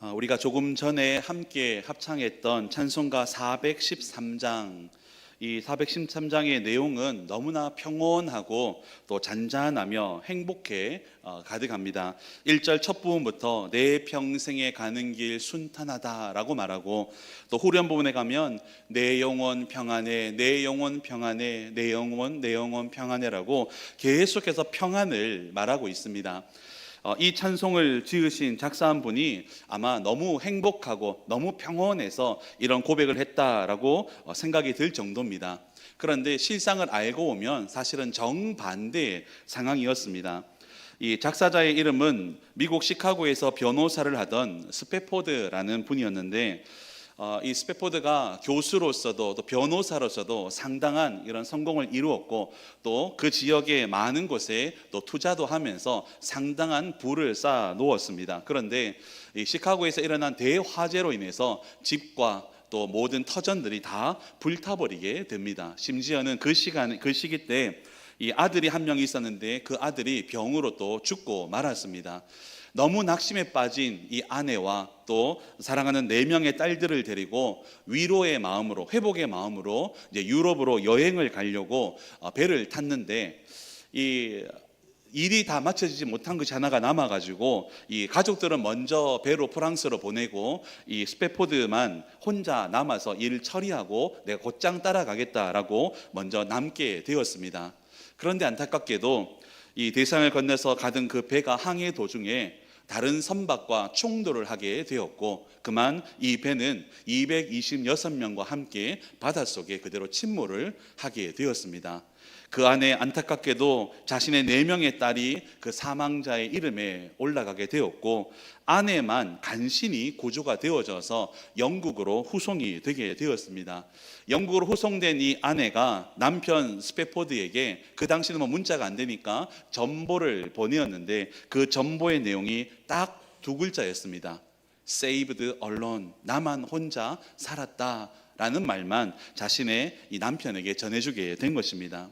아, 우리가 조금 전에 함께 합창했던 찬송가 413장 이 413장의 내용은 너무나 평온하고 또 잔잔하며 행복해 어, 가득합니다. 1절 첫 부분부터 내 평생에 가는 길 순탄하다라고 말하고 또 후렴 부분에 가면 내 영혼 평안해 내 영혼 평안해 내 영혼 내 영혼 평안해라고 계속해서 평안을 말하고 있습니다. 어, 이 찬송을 지으신 작사 한 분이 아마 너무 행복하고 너무 평온해서 이런 고백을 했다라고 어, 생각이 들 정도입니다. 그런데 실상을 알고 보면 사실은 정반대의 상황이었습니다. 이 작사자의 이름은 미국 시카고에서 변호사를 하던 스페포드라는 분이었는데 어, 이 스페포드가 교수로서도 또 변호사로서도 상당한 이런 성공을 이루었고 또 그 지역의 많은 곳에 또 투자도 하면서 상당한 부를 쌓아 놓았습니다. 그런데 이 시카고에서 일어난 대화재로 인해서 집과 또 모든 터전들이 다 불타버리게 됩니다. 심지어는 그 시간 그 시기 때 이 아들이 한 명 있었는데 그 아들이 병으로 또 죽고 말았습니다. 너무 낙심에 빠진 이 아내와 또 사랑하는 네 명의 딸들을 데리고 위로의 마음으로 회복의 마음으로 이제 유럽으로 여행을 가려고 어, 배를 탔는데 이 일이 다 마쳐지지 못한 것이 하나가 남아가지고 이 가족들은 먼저 배로 프랑스로 보내고 이 스페포드만 혼자 남아서 일 처리하고 내가 곧장 따라가겠다라고 먼저 남게 되었습니다. 그런데 안타깝게도 이 대상을 건너서 가던 그 배가 항해 도중에 다른 선박과 충돌을 하게 되었고 그만 이 배는 226명과 함께 바닷속에 그대로 침몰을 하게 되었습니다. 그 안에 안타깝게도 자신의 네 명의 딸이 그 사망자의 이름에 올라가게 되었고 아내만 간신히 구조가 되어져서 영국으로 후송이 되게 되었습니다. 영국으로 후송된 이 아내가 남편 스페포드에게 그 당시는 뭐 문자가 안 되니까 전보를 보내었는데 그 전보의 내용이 딱 두 글자였습니다. saved alone. 나만 혼자 살았다 라는 말만 자신의 이 남편에게 전해주게 된 것입니다.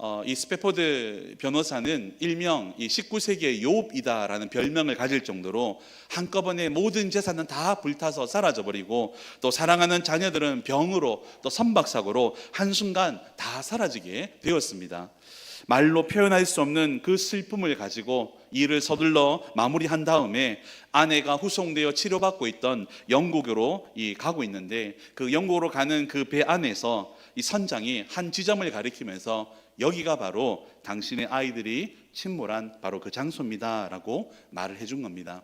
어, 이 스페포드 변호사는 일명 이 19세기의 욥이다라는 별명을 가질 정도로 한꺼번에 모든 재산은 다 불타서 사라져 버리고 또 사랑하는 자녀들은 병으로 또 선박사고로 한순간 다 사라지게 되었습니다. 말로 표현할 수 없는 그 슬픔을 가지고 일을 서둘러 마무리한 다음에 아내가 후송되어 치료받고 있던 영국으로 이 가고 있는데 그 영국으로 가는 그 배 안에서 이 선장이 한 지점을 가리키면서 여기가 바로 당신의 아이들이 침몰한 바로 그 장소입니다라고 말을 해준 겁니다.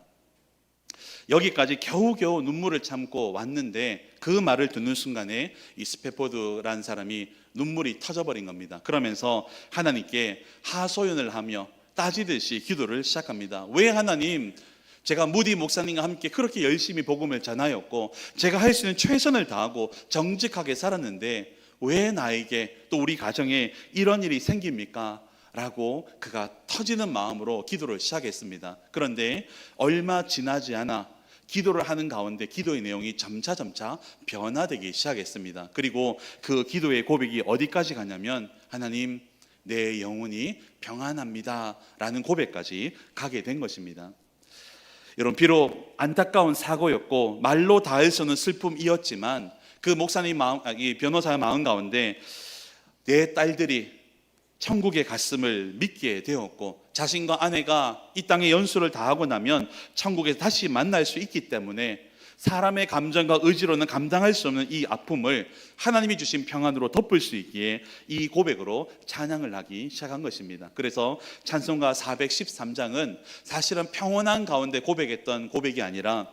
여기까지 겨우겨우 눈물을 참고 왔는데 그 말을 듣는 순간에 이 스페포드라는 사람이 눈물이 터져버린 겁니다. 그러면서 하나님께 하소연을 하며 따지듯이 기도를 시작합니다. 왜 하나님 제가 무디 목사님과 함께 그렇게 열심히 복음을 전하였고 제가 할 수 있는 최선을 다하고 정직하게 살았는데 왜 나에게 또 우리 가정에 이런 일이 생깁니까? 라고 그가 터지는 마음으로 기도를 시작했습니다. 그런데 얼마 지나지 않아 기도를 하는 가운데 기도의 내용이 점차 점차 변화되기 시작했습니다. 그리고 그 기도의 고백이 어디까지 가냐면 하나님 내 영혼이 평안합니다. 라는 고백까지 가게 된 것입니다. 여러분 비록 안타까운 사고였고 말로 닿을 수 없는 슬픔이었지만 그 목사님 마음, 아, 이 변호사의 마음 가운데 내 딸들이 천국에 갔음을 믿게 되었고 자신과 아내가 이 땅에 연수를 다 하고 나면 천국에서 다시 만날 수 있기 때문에 사람의 감정과 의지로는 감당할 수 없는 이 아픔을 하나님이 주신 평안으로 덮을 수 있기에 이 고백으로 찬양을 하기 시작한 것입니다. 그래서 찬송가 413장은 사실은 평온한 가운데 고백했던 고백이 아니라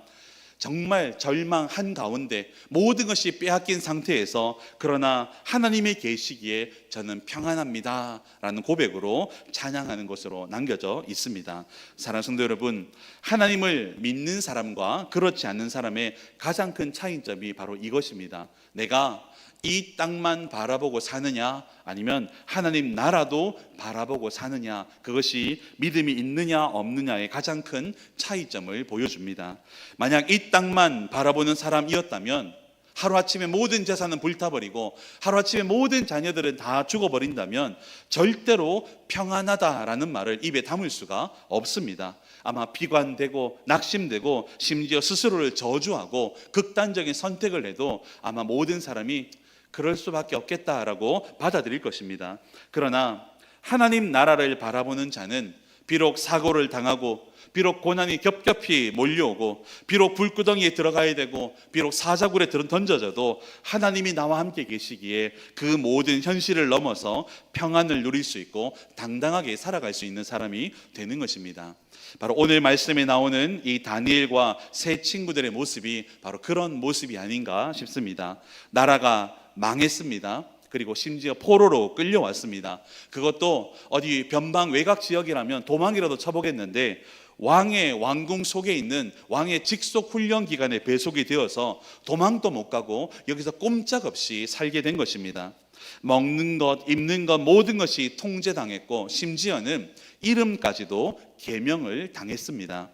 정말 절망한 가운데 모든 것이 빼앗긴 상태에서 그러나 하나님의 계시기에 저는 평안합니다 라는 고백으로 찬양하는 것으로 남겨져 있습니다. 사랑하는 성도 여러분, 하나님을 믿는 사람과 그렇지 않는 사람의 가장 큰 차이점이 바로 이것입니다. 내가 이 땅만 바라보고 사느냐 아니면 하나님 나라도 바라보고 사느냐 그것이 믿음이 있느냐 없느냐의 가장 큰 차이점을 보여줍니다. 만약 이 땅만 바라보는 사람이었다면 하루아침에 모든 재산은 불타버리고 하루아침에 모든 자녀들은 다 죽어버린다면 절대로 평안하다라는 말을 입에 담을 수가 없습니다. 아마 비관되고 낙심되고 심지어 스스로를 저주하고 극단적인 선택을 해도 아마 모든 사람이 그럴 수밖에 없겠다라고 받아들일 것입니다. 그러나 하나님 나라를 바라보는 자는 비록 사고를 당하고 비록 고난이 겹겹이 몰려오고 비록 불구덩이에 들어가야 되고 비록 사자굴에 들은 던져져도 하나님이 나와 함께 계시기에 그 모든 현실을 넘어서 평안을 누릴 수 있고 당당하게 살아갈 수 있는 사람이 되는 것입니다. 바로 오늘 말씀에 나오는 이 다니엘과 세 친구들의 모습이 바로 그런 모습이 아닌가 싶습니다. 나라가 망했습니다. 그리고 심지어 포로로 끌려왔습니다. 그것도 어디 변방 외곽 지역이라면 도망이라도 쳐보겠는데 왕의 왕궁 속에 있는 왕의 직속 훈련 기간에 배속이 되어서 도망도 못 가고 여기서 꼼짝없이 살게 된 것입니다. 먹는 것, 입는 것 모든 것이 통제당했고 심지어는 이름까지도 개명을 당했습니다.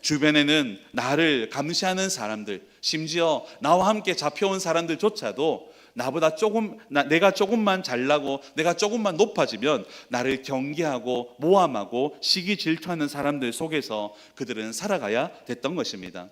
주변에는 나를 감시하는 사람들, 심지어 나와 함께 잡혀온 사람들조차도 나보다 조금 나, 내가 조금만 잘나고 내가 조금만 높아지면 나를 경계하고 모함하고 시기 질투하는 사람들 속에서 그들은 살아가야 됐던 것입니다.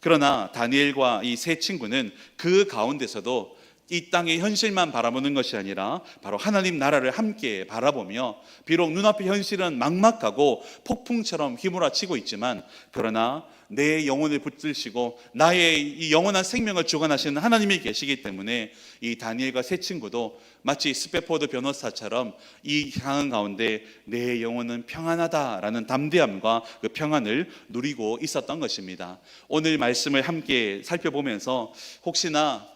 그러나 다니엘과 이 세 친구는 그 가운데서도 이 땅의 현실만 바라보는 것이 아니라 바로 하나님 나라를 함께 바라보며 비록 눈앞의 현실은 막막하고 폭풍처럼 휘몰아치고 있지만 그러나 내 영혼을 붙들시고 나의 이 영원한 생명을 주관하시는 하나님이 계시기 때문에 이 다니엘과 세 친구도 마치 스페포드 변호사처럼 이 상황 가운데 내 영혼은 평안하다라는 담대함과 그 평안을 누리고 있었던 것입니다. 오늘 말씀을 함께 살펴보면서 혹시나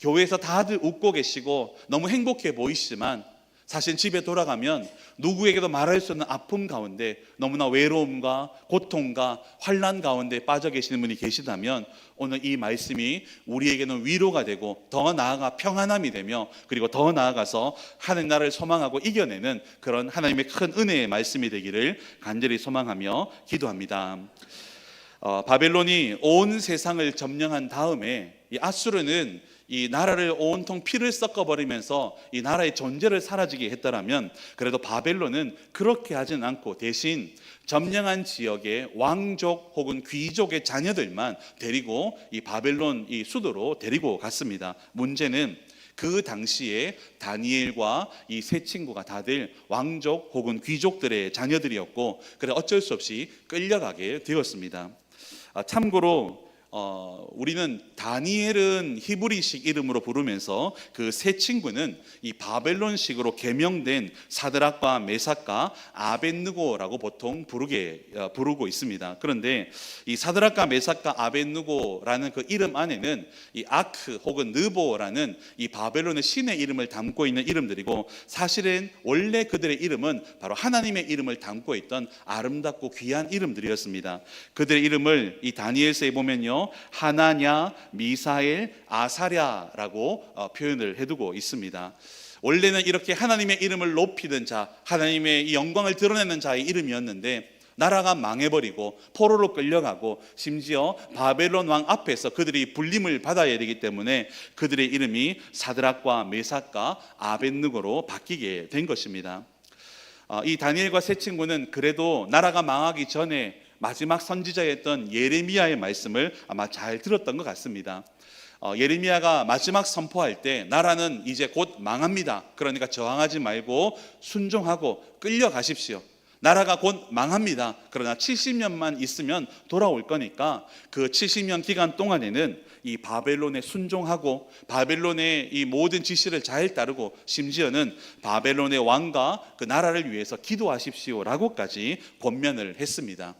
교회에서 다들 웃고 계시고 너무 행복해 보이시지만 사실 집에 돌아가면 누구에게도 말할 수 없는 아픔 가운데 너무나 외로움과 고통과 환란 가운데 빠져 계시는 분이 계시다면 오늘 이 말씀이 우리에게는 위로가 되고 더 나아가 평안함이 되며 그리고 더 나아가서 하늘 나라를 소망하고 이겨내는 그런 하나님의 큰 은혜의 말씀이 되기를 간절히 소망하며 기도합니다. 어, 바벨론이 온 세상을 점령한 다음에 이 아수르는 이 나라를 온통 피를 섞어버리면서 이 나라의 존재를 사라지게 했다라면 그래도 바벨론은 그렇게 하진 않고 대신 점령한 지역의 왕족 혹은 귀족의 자녀들만 데리고 이 바벨론 이 수도로 데리고 갔습니다. 문제는 그 당시에 다니엘과 이 세 친구가 다들 왕족 혹은 귀족들의 자녀들이었고 그래 어쩔 수 없이 끌려가게 되었습니다. 아, 참고로 어, 우리는 다니엘은 히브리식 이름으로 부르면서 그 세 친구는 이 바벨론식으로 개명된 사드락과 메삭과 아벤누고라고 보통 부르게 어, 부르고 있습니다. 그런데 이 사드락과 메삭과 아벤누고라는 그 이름 안에는 이 아크 혹은 느보라는 이 바벨론의 신의 이름을 담고 있는 이름들이고 사실은 원래 그들의 이름은 바로 하나님의 이름을 담고 있던 아름답고 귀한 이름들이었습니다. 그들의 이름을 이 다니엘서에 보면요. 하나냐, 미사엘, 아사랴라고 어, 표현을 해두고 있습니다. 원래는 이렇게 하나님의 이름을 높이던 자, 하나님의 이 영광을 드러내는 자의 이름이었는데 나라가 망해버리고 포로로 끌려가고 심지어 바벨론 왕 앞에서 그들이 불림을 받아야 되기 때문에 그들의 이름이 사드락과 메삭과 아벤누고로 바뀌게 된 것입니다. 어, 이 다니엘과 세 친구는 그래도 나라가 망하기 전에 마지막 선지자였던 예레미야의 말씀을 아마 잘 들었던 것 같습니다. 어, 예레미야가 마지막 선포할 때 나라는 이제 곧 망합니다. 그러니까 저항하지 말고 순종하고 끌려가십시오. 나라가 곧 망합니다. 그러나 70년만 있으면 돌아올 거니까 그 70년 기간 동안에는 이 바벨론에 순종하고 바벨론의 이 모든 지시를 잘 따르고 심지어는 바벨론의 왕과 그 나라를 위해서 기도하십시오라고까지 권면을 했습니다.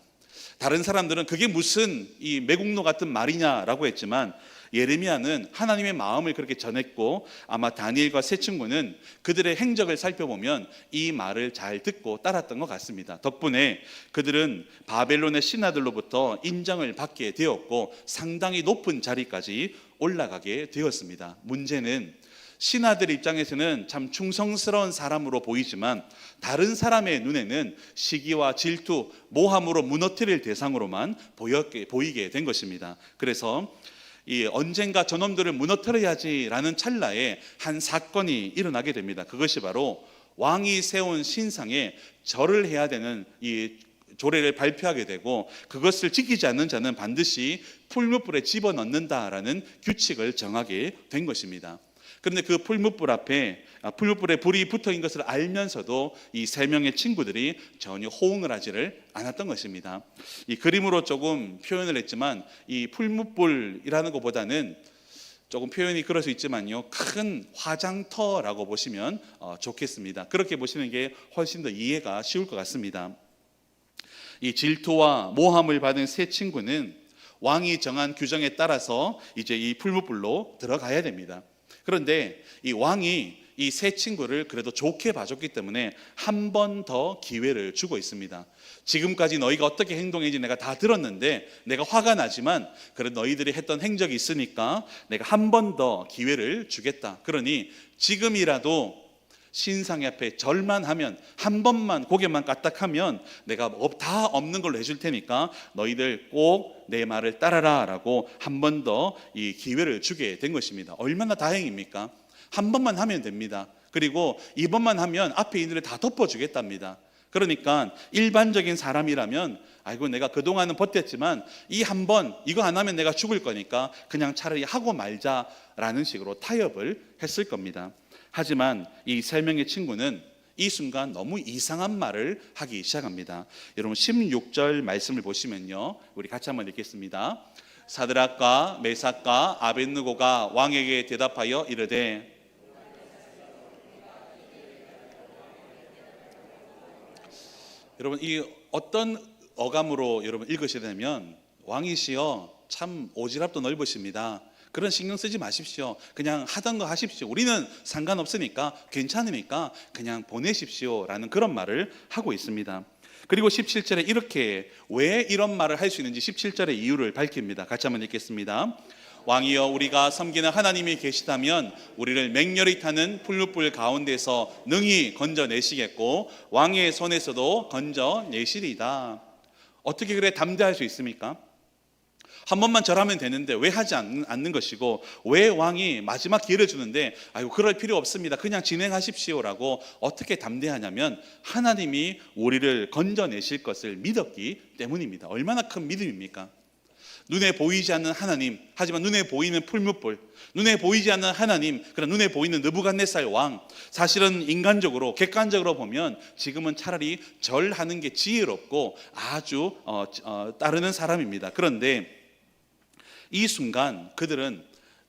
다른 사람들은 그게 무슨 이 매국노 같은 말이냐라고 했지만 예레미야는 하나님의 마음을 그렇게 전했고 아마 다니엘과 세 친구는 그들의 행적을 살펴보면 이 말을 잘 듣고 따랐던 것 같습니다. 덕분에 그들은 바벨론의 신하들로부터 인정을 받게 되었고 상당히 높은 자리까지 올라가게 되었습니다. 문제는 신하들 입장에서는 참 충성스러운 사람으로 보이지만 다른 사람의 눈에는 시기와 질투, 모함으로 무너뜨릴 대상으로만 보이게 된 것입니다. 그래서 이 언젠가 저놈들을 무너뜨려야지라는 찰나에 한 사건이 일어나게 됩니다. 그것이 바로 왕이 세운 신상에 절을 해야 되는 이 조례를 발표하게 되고 그것을 지키지 않는 자는 반드시 풀무불에 집어넣는다라는 규칙을 정하게 된 것입니다. 그런데 그 풀무불 앞에 아, 풀무불에 불이 붙어 있는 것을 알면서도 이 세 명의 친구들이 전혀 호응을 하지를 않았던 것입니다. 이 그림으로 조금 표현을 했지만 이 풀무불이라는 것보다는 조금 표현이 그럴 수 있지만요. 큰 화장터라고 보시면 어, 좋겠습니다. 그렇게 보시는 게 훨씬 더 이해가 쉬울 것 같습니다. 이 질투와 모함을 받은 세 친구는 왕이 정한 규정에 따라서 이제 이 풀무불로 들어가야 됩니다. 그런데 이 왕이 이 세 친구를 그래도 좋게 봐줬기 때문에 한 번 더 기회를 주고 있습니다. 지금까지 너희가 어떻게 행동했는지 내가 다 들었는데 내가 화가 나지만 그래도 너희들이 했던 행적이 있으니까 내가 한 번 더 기회를 주겠다. 그러니 지금이라도 신상의 앞에 절만 하면 한 번만 고개만 까딱하면 내가 없- 다 없는 걸로 해줄 테니까 너희들 꼭 내 말을 따라라라고 한 번 더 이 기회를 주게 된 것입니다. 얼마나 다행입니까? 한 번만 하면 됩니다. 그리고 이번만 하면 앞에 있는 다 덮어주겠답니다. 그러니까 일반적인 사람이라면 아이고 내가 그동안은 버텼지만 이 한 번 이거 안 하면 내가 죽을 거니까 그냥 차라리 하고 말자라는 식으로 타협을 했을 겁니다. 하지만 이 세 명의 친구는 이 순간 너무 이상한 말을 하기 시작합니다. 여러분 16절 말씀을 보시면요. 우리 같이 한번 읽겠습니다. 사드락과 메삭과 아벤느고가 왕에게 대답하여 이르되 여러분 이 어떤 어감으로 여러분 읽으셔야 되면 왕이시여 참 오지랖도 넓으십니다. 그런 신경 쓰지 마십시오. 그냥 하던 거 하십시오. 우리는 상관없으니까 괜찮으니까 그냥 보내십시오라는 그런 말을 하고 있습니다. 그리고 17절에 이렇게 왜 이런 말을 할 수 있는지 17절의 이유를 밝힙니다. 같이 한번 읽겠습니다. 왕이여 우리가 섬기는 하나님이 계시다면 우리를 맹렬히 타는 풀무불 가운데서 능히 건져내시겠고 왕의 손에서도 건져내시리다. 어떻게 그래 담대할 수 있습니까? 한 번만 절하면 되는데 왜 하지 않는, 않는 것이고 왜 왕이 마지막 기회를 주는데 아유 그럴 필요 없습니다. 그냥 진행하십시오라고 어떻게 담대하냐면 하나님이 우리를 건져내실 것을 믿었기 때문입니다. 얼마나 큰 믿음입니까? 눈에 보이지 않는 하나님, 하지만 눈에 보이는 풀무불, 눈에 보이지 않는 하나님, 그런 눈에 보이는 느부갓네살 왕. 사실은 인간적으로, 객관적으로 보면 지금은 차라리 절하는 게 지혜롭고 아주 어, 어, 따르는 사람입니다. 그런데 이 순간 그들은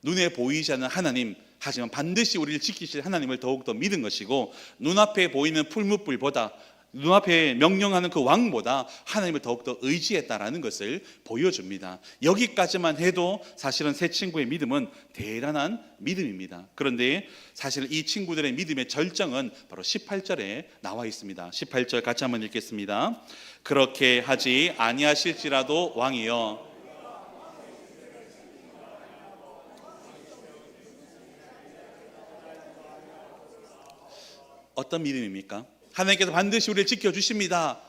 눈에 보이지 않는 하나님, 하지만 반드시 우리를 지키실 하나님을 더욱더 믿은 것이고 눈앞에 보이는 풀무불보다 눈앞에 명령하는 그 왕보다 하나님을 더욱더 의지했다라는 것을 보여줍니다. 여기까지만 해도 사실은 세 친구의 믿음은 대단한 믿음입니다. 그런데 사실 이 친구들의 믿음의 절정은 바로 18절에 나와 있습니다. 18절 같이 한번 읽겠습니다. 그렇게 하지 아니하실지라도 왕이여 어떤 믿음입니까? 하나님께서 반드시 우리를 지켜주십니다.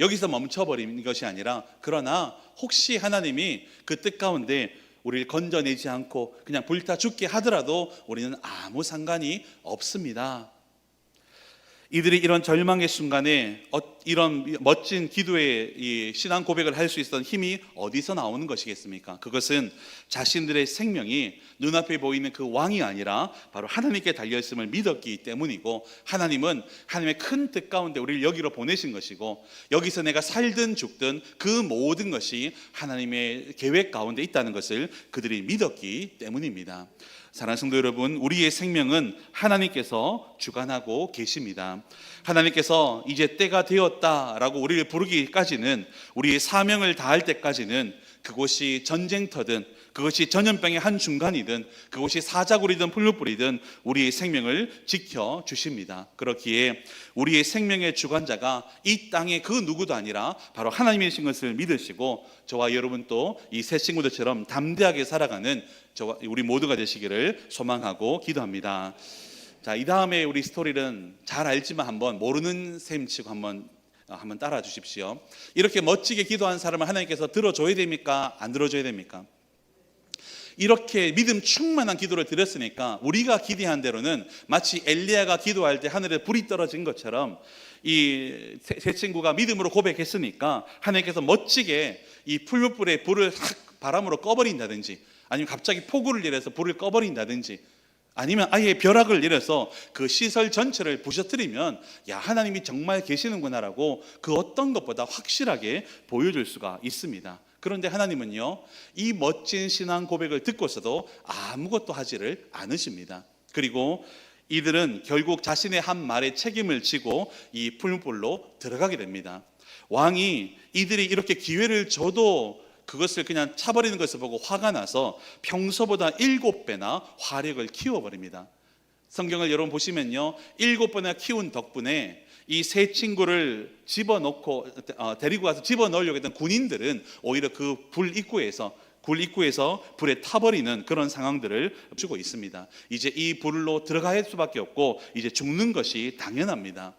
여기서 멈춰버리는 것이 아니라 그러나 혹시 하나님이 그 뜻 가운데 우리를 건져내지 않고 그냥 불타 죽게 하더라도 우리는 아무 상관이 없습니다. 이들이 이런 절망의 순간에 어- 이런 멋진 기도의 이 신앙 고백을 할 수 있었던 힘이 어디서 나오는 것이겠습니까? 그것은 자신들의 생명이 눈앞에 보이는 그 왕이 아니라 바로 하나님께 달려 있음을 믿었기 때문이고 하나님은 하나님의 큰 뜻 가운데 우리를 여기로 보내신 것이고 여기서 내가 살든 죽든 그 모든 것이 하나님의 계획 가운데 있다는 것을 그들이 믿었기 때문입니다. 사랑하는 성도 여러분, 우리의 생명은 하나님께서 주관하고 계십니다. 하나님께서 이제 때가 되었다라고 우리를 부르기까지는 우리의 사명을 다할 때까지는 그곳이 전쟁터든 그것이 전염병의 한 중간이든 그것이 사자굴이든 풀무불이든 우리의 생명을 지켜 주십니다. 그렇기에 우리의 생명의 주관자가 이 땅의 그 누구도 아니라 바로 하나님이신 것을 믿으시고 저와 여러분 또 이 새 친구들처럼 담대하게 살아가는 저와 우리 모두가 되시기를 소망하고 기도합니다. 자, 이 다음에 우리 스토리는 잘 알지만 한번 모르는 셈 치고 한번 어, 한번 따라 주십시오. 이렇게 멋지게 기도한 사람을 하나님께서 들어줘야 됩니까? 안 들어줘야 됩니까? 이렇게 믿음 충만한 기도를 드렸으니까 우리가 기대한 대로는 마치 엘리야가 기도할 때 하늘에 불이 떨어진 것처럼 이 세 친구가 믿음으로 고백했으니까 하나님께서 멋지게 이 풀무불에 불을 확 바람으로 꺼버린다든지 아니면 갑자기 폭우를 내려서 불을 꺼버린다든지 아니면 아예 벼락을 내려서 그 시설 전체를 부셔뜨리면 야 하나님이 정말 계시는구나라고 그 어떤 것보다 확실하게 보여줄 수가 있습니다. 그런데 하나님은요 이 멋진 신앙 고백을 듣고서도 아무것도 하지를 않으십니다. 그리고 이들은 결국 자신의 한 말에 책임을 지고 이 풀무불로 들어가게 됩니다. 왕이 이들이 이렇게 기회를 줘도 그것을 그냥 차버리는 것을 보고 화가 나서 평소보다 일곱 배나 화력을 키워버립니다. 성경을 여러분 보시면요, 일곱 배나 키운 덕분에 이 세 친구를 집어넣고 어, 데리고 가서 집어넣으려고 했던 군인들은 오히려 그 불 입구에서 굴 입구에서 불에 타버리는 그런 상황들을 주고 있습니다. 이제 이 불로 들어갈 수밖에 없고 이제 죽는 것이 당연합니다.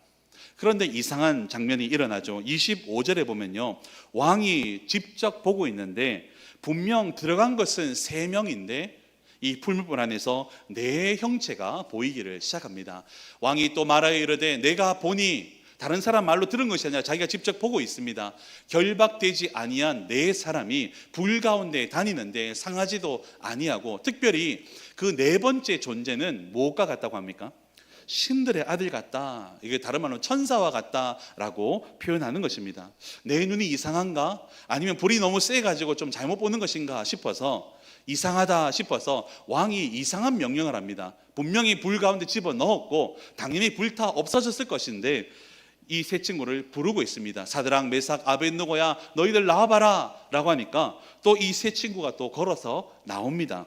그런데 이상한 장면이 일어나죠. 25절에 보면요. 왕이 직접 보고 있는데 분명 들어간 것은 세 명인데 이 풀무불 안에서 네 형체가 보이기를 시작합니다. 왕이 또 말하여 이르되 내가 보니 다른 사람 말로 들은 것이 아니라 자기가 직접 보고 있습니다. 결박되지 아니한 네 사람이 불 가운데 다니는데 상하지도 아니하고 특별히 그 네 번째 존재는 뭐가 같다고 합니까? 신들의 아들 같다. 이게 다른 말로 천사와 같다라고 표현하는 것입니다. 내 눈이 이상한가? 아니면 불이 너무 세 가지고 좀 잘못 보는 것인가 싶어서 이상하다 싶어서 왕이 이상한 명령을 합니다. 분명히 불 가운데 집어 넣었고 당연히 불타 없어졌을 것인데 이 세 친구를 부르고 있습니다. 사드랑 메삭 아벤누고야 너희들 나와봐라 라고 하니까 또 이 세 친구가 또 걸어서 나옵니다.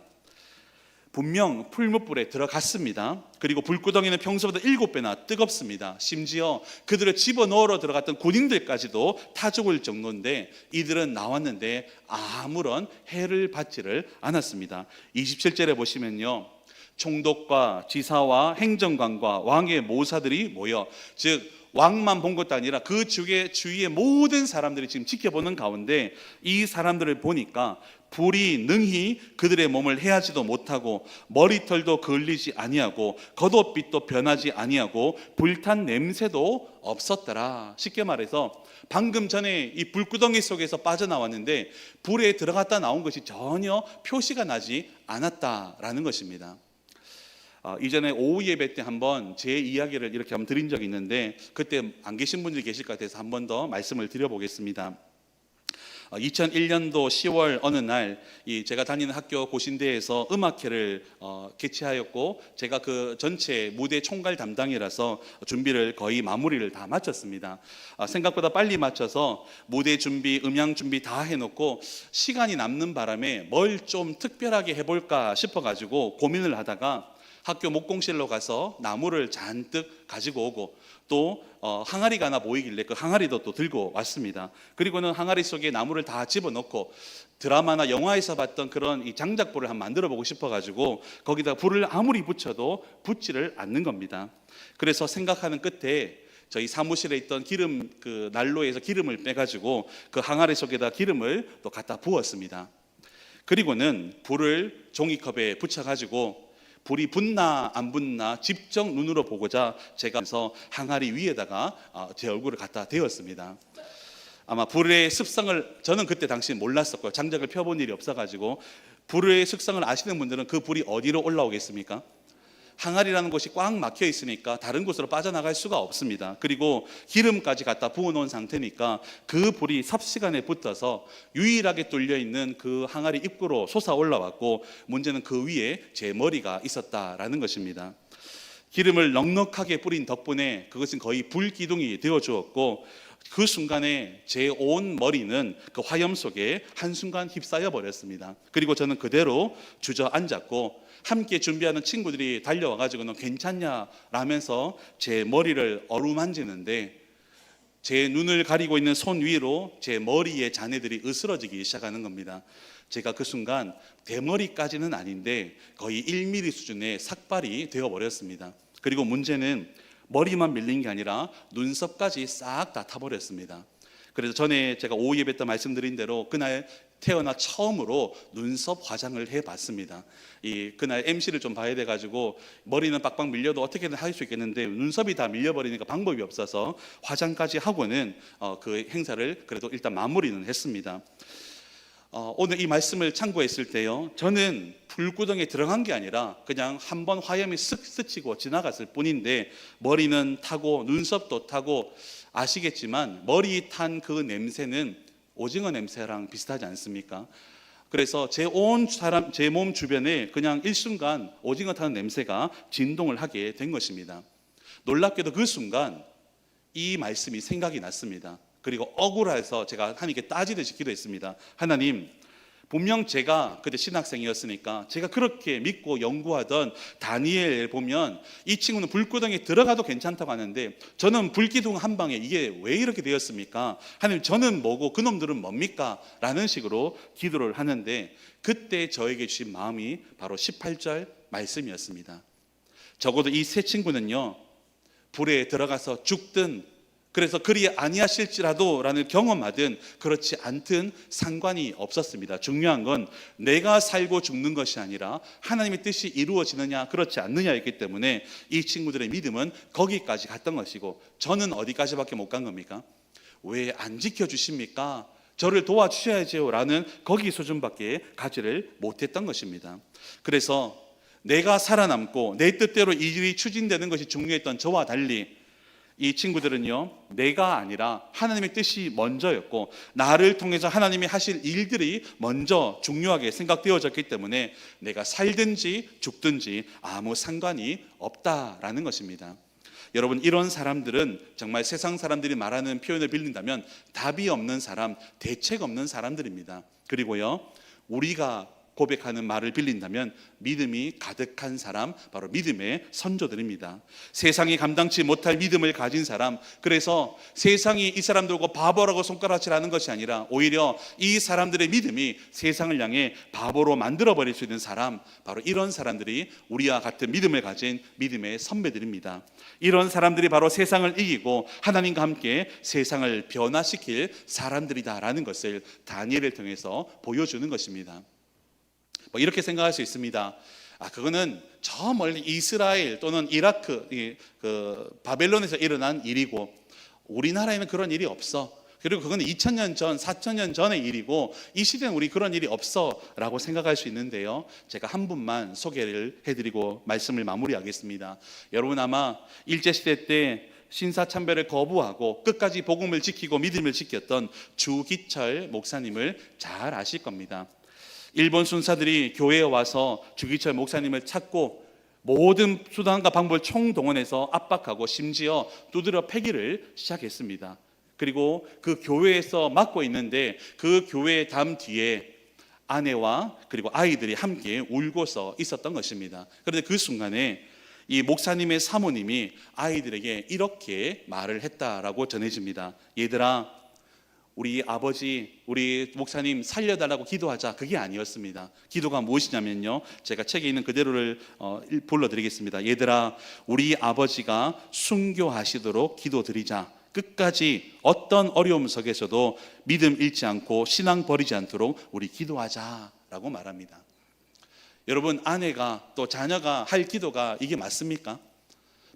분명 풀무불에 들어갔습니다. 그리고 불구덩이는 평소보다 일곱 배나 뜨겁습니다. 심지어 그들을 집어넣으러 들어갔던 군인들까지도 타 죽을 정도인데 이들은 나왔는데 아무런 해를 받지를 않았습니다. 27절에 보시면요. 총독과 지사와 행정관과 왕의 모사들이 모여 즉 왕만 본 것도 아니라 그 주의 주위의 모든 사람들이 지금 지켜보는 가운데 이 사람들을 보니까 불이 능히 그들의 몸을 해하지도 못하고 머리털도 그을리지 아니하고 겉옷빛도 변하지 아니하고 불탄 냄새도 없었더라. 쉽게 말해서 방금 전에 이 불구덩이 속에서 빠져나왔는데 불에 들어갔다 나온 것이 전혀 표시가 나지 않았다라는 것입니다. 어, 이전에 오후 예배 때 한번 제 이야기를 이렇게 한번 드린 적이 있는데 그때 안 계신 분들이 계실 것 같아서 한 번 더 말씀을 드려보겠습니다. 2001년도 10월 어느 날 이 제가 다니는 학교 고신대에서 음악회를 어, 개최하였고 제가 그 전체 무대 총괄 담당이라서 준비를 거의 마무리를 다 마쳤습니다. 아, 생각보다 빨리 마쳐서 무대 준비, 음향 준비 다 해놓고 시간이 남는 바람에 뭘 좀 특별하게 해볼까 싶어가지고 고민을 하다가 학교 목공실로 가서 나무를 잔뜩 가지고 오고 또 어, 항아리가 하나 보이길래 그 항아리도 또 들고 왔습니다. 그리고는 항아리 속에 나무를 다 집어넣고 드라마나 영화에서 봤던 그런 이 장작불을 한번 만들어 보고 싶어 가지고 거기다 불을 아무리 붙여도 붙지를 않는 겁니다. 그래서 생각하는 끝에 저희 사무실에 있던 기름 그 난로에서 기름을 빼 가지고 그 항아리 속에다 기름을 또 갖다 부었습니다. 그리고는 불을 종이컵에 붙여 가지고 불이 붙나 안 붙나 직접 눈으로 보고자 제가 그래서 항아리 위에다가 어, 제 얼굴을 갖다 대었습니다. 아마 불의 습성을 저는 그때 당시 몰랐었고요. 장작을 펴본 일이 없어가지고 불의 습성을 아시는 분들은 그 불이 어디로 올라오겠습니까? 항아리라는 곳이 꽉 막혀 있으니까 다른 곳으로 빠져나갈 수가 없습니다. 그리고 기름까지 갖다 부어 놓은 상태니까 그 불이 삽시간에 붙어서 유일하게 뚫려 있는 그 항아리 입구로 솟아 올라왔고 문제는 그 위에 제 머리가 있었다라는 것입니다. 기름을 넉넉하게 뿌린 덕분에 그것은 거의 불기둥이 되어 주었고 그 순간에 제 온 머리는 그 화염 속에 한순간 휩싸여 버렸습니다. 그리고 저는 그대로 주저앉았고 함께 준비하는 친구들이 달려와 가지고는 괜찮냐 라면서 제 머리를 어루만지는데 제 눈을 가리고 있는 손 위로 제 머리의 잔해들이 으스러지기 시작하는 겁니다. 제가 그 순간 대머리까지는 아닌데 거의 1mm 수준의 삭발이 되어 버렸습니다. 그리고 문제는 머리만 밀린 게 아니라 눈썹까지 싹 다 타버렸습니다. 그래서 전에 제가 오후 예배 때 말씀드린 대로 그날 태어나 처음으로 눈썹 화장을 해봤습니다. 이 그날 MC를 좀 봐야 돼가지고 머리는 빡빡 밀려도 어떻게든 할 수 있겠는데 눈썹이 다 밀려버리니까 방법이 없어서 화장까지 하고는 어, 그 행사를 그래도 일단 마무리는 했습니다. 어, 오늘 이 말씀을 참고했을 때요, 저는 불구덩이에 들어간 게 아니라 그냥 한 번 화염이 쓱 스치고 지나갔을 뿐인데 머리는 타고 눈썹도 타고 아시겠지만 머리 탄 그 냄새는 오징어 냄새랑 비슷하지 않습니까? 그래서 제 온 사람 제 몸 주변에 그냥 일순간 오징어 타는 냄새가 진동을 하게 된 것입니다. 놀랍게도 그 순간 이 말씀이 생각이 났습니다. 그리고 억울해서 제가 하나님께 따지듯이 기도했습니다. 하나님, 분명 제가 그때 신학생이었으니까 제가 그렇게 믿고 연구하던 다니엘 보면 이 친구는 불구덩이에 들어가도 괜찮다고 하는데 저는 불기둥 한 방에 이게 왜 이렇게 되었습니까? 하나님 저는 뭐고 그놈들은 뭡니까? 라는 식으로 기도를 하는데 그때 저에게 주신 마음이 바로 18절 말씀이었습니다. 적어도 이 세 친구는요 불에 들어가서 죽든 그래서 그리 아니하실지라도라는 경험하든 그렇지 않든 상관이 없었습니다. 중요한 건 내가 살고 죽는 것이 아니라 하나님의 뜻이 이루어지느냐 그렇지 않느냐였기 때문에 이 친구들의 믿음은 거기까지 갔던 것이고 저는 어디까지밖에 못 간 겁니까? 왜 안 지켜 주십니까? 저를 도와주셔야죠라는 거기 수준밖에 가지를 못했던 것입니다. 그래서 내가 살아남고 내 뜻대로 이 일이 추진되는 것이 중요했던 저와 달리 이 친구들은요, 내가 아니라 하나님의 뜻이 먼저였고, 나를 통해서 하나님이 하실 일들이 먼저 중요하게 생각되어졌기 때문에 내가 살든지 죽든지 아무 상관이 없다라는 것입니다. 여러분, 이런 사람들은 정말 세상 사람들이 말하는 표현을 빌린다면 답이 없는 사람, 대책 없는 사람들입니다. 그리고요, 우리가 고백하는 말을 빌린다면 믿음이 가득한 사람 바로 믿음의 선조들입니다. 세상이 감당치 못할 믿음을 가진 사람 그래서 세상이 이 사람들고 바보라고 손가락질하는 것이 아니라 오히려 이 사람들의 믿음이 세상을 향해 바보로 만들어 버릴 수 있는 사람 바로 이런 사람들이 우리와 같은 믿음을 가진 믿음의 선배들입니다. 이런 사람들이 바로 세상을 이기고 하나님과 함께 세상을 변화시킬 사람들이다라는 것을 다니엘을 통해서 보여주는 것입니다. 뭐 이렇게 생각할 수 있습니다. 아 그거는 저 멀리 이스라엘 또는 이라크 이, 그 바벨론에서 일어난 일이고 우리나라에는 그런 일이 없어. 그리고 그건 2000년 전, 4000년 전의 일이고 이 시대는 우리 그런 일이 없어라고 생각할 수 있는데요. 제가 한 분만 소개를 해드리고 말씀을 마무리하겠습니다. 여러분 아마 일제 시대 때 신사참배를 거부하고 끝까지 복음을 지키고 믿음을 지켰던 주기철 목사님을 잘 아실 겁니다. 일본 순사들이 교회에 와서 주기철 목사님을 찾고 모든 수단과 방법을 총동원해서 압박하고 심지어 두드려 패기를 시작했습니다. 그리고 그 교회에서 맡고 있는데 그 교회 담 뒤에 아내와 그리고 아이들이 함께 울고서 있었던 것입니다. 그런데 그 순간에 이 목사님의 사모님이 아이들에게 이렇게 말을 했다라고 전해집니다. 얘들아, 우리 아버지, 우리 목사님 살려달라고 기도하자. 그게 아니었습니다. 기도가 무엇이냐면요. 제가 책에 있는 그대로를 어, 불러드리겠습니다. 얘들아, 우리 아버지가 순교하시도록 기도드리자. 끝까지 어떤 어려움 속에서도 믿음 잃지 않고 신앙 버리지 않도록 우리 기도하자 라고 말합니다. 여러분 아내가 또 자녀가 할 기도가 이게 맞습니까?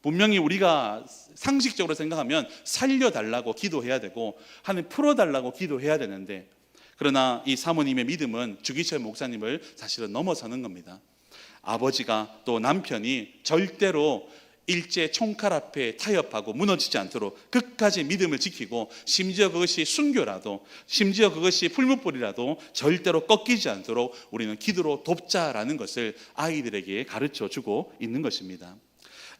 분명히 우리가 상식적으로 생각하면 살려달라고 기도해야 되고 하나님 풀어달라고 기도해야 되는데 그러나 이 사모님의 믿음은 주기철 목사님을 사실은 넘어서는 겁니다. 아버지가 또 남편이 절대로 일제 총칼 앞에 타협하고 무너지지 않도록 끝까지 믿음을 지키고 심지어 그것이 순교라도 심지어 그것이 풀무불이라도 절대로 꺾이지 않도록 우리는 기도로 돕자라는 것을 아이들에게 가르쳐 주고 있는 것입니다.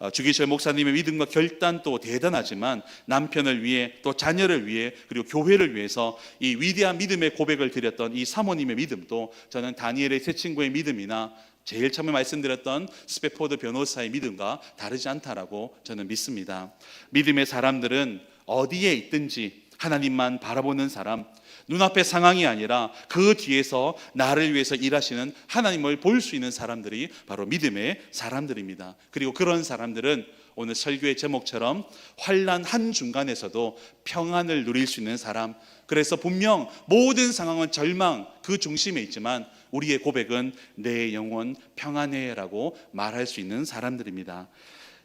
어, 주기철 목사님의 믿음과 결단 또 대단하지만 남편을 위해 또 자녀를 위해 그리고 교회를 위해서 이 위대한 믿음의 고백을 드렸던 이 사모님의 믿음도 저는 다니엘의 세 친구의 믿음이나 제일 처음에 말씀드렸던 스페포드 변호사의 믿음과 다르지 않다라고 저는 믿습니다. 믿음의 사람들은 어디에 있든지 하나님만 바라보는 사람, 눈앞의 상황이 아니라 그 뒤에서 나를 위해서 일하시는 하나님을 볼 수 있는 사람들이 바로 믿음의 사람들입니다. 그리고 그런 사람들은 오늘 설교의 제목처럼 환란 한 중간에서도 평안을 누릴 수 있는 사람, 그래서 분명 모든 상황은 절망 그 중심에 있지만 우리의 고백은 내 영혼 평안해라고 말할 수 있는 사람들입니다.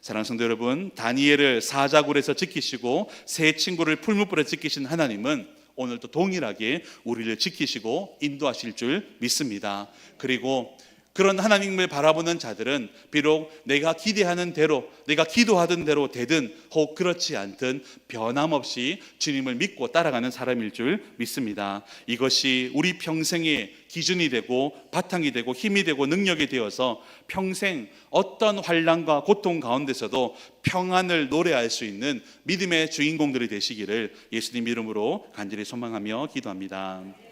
사랑하는 성도 여러분, 다니엘을 사자굴에서 지키시고 세 친구를 풀무불에 지키신 하나님은 오늘도 동일하게 우리를 지키시고 인도하실 줄 믿습니다. 그리고 그런 하나님을 바라보는 자들은 비록 내가 기대하는 대로, 내가 기도하던 대로 되든 혹 그렇지 않든 변함없이 주님을 믿고 따라가는 사람일 줄 믿습니다. 이것이 우리 평생의 기준이 되고 바탕이 되고 힘이 되고 능력이 되어서 평생 어떤 환란과 고통 가운데서도 평안을 노래할 수 있는 믿음의 주인공들이 되시기를 예수님 이름으로 간절히 소망하며 기도합니다.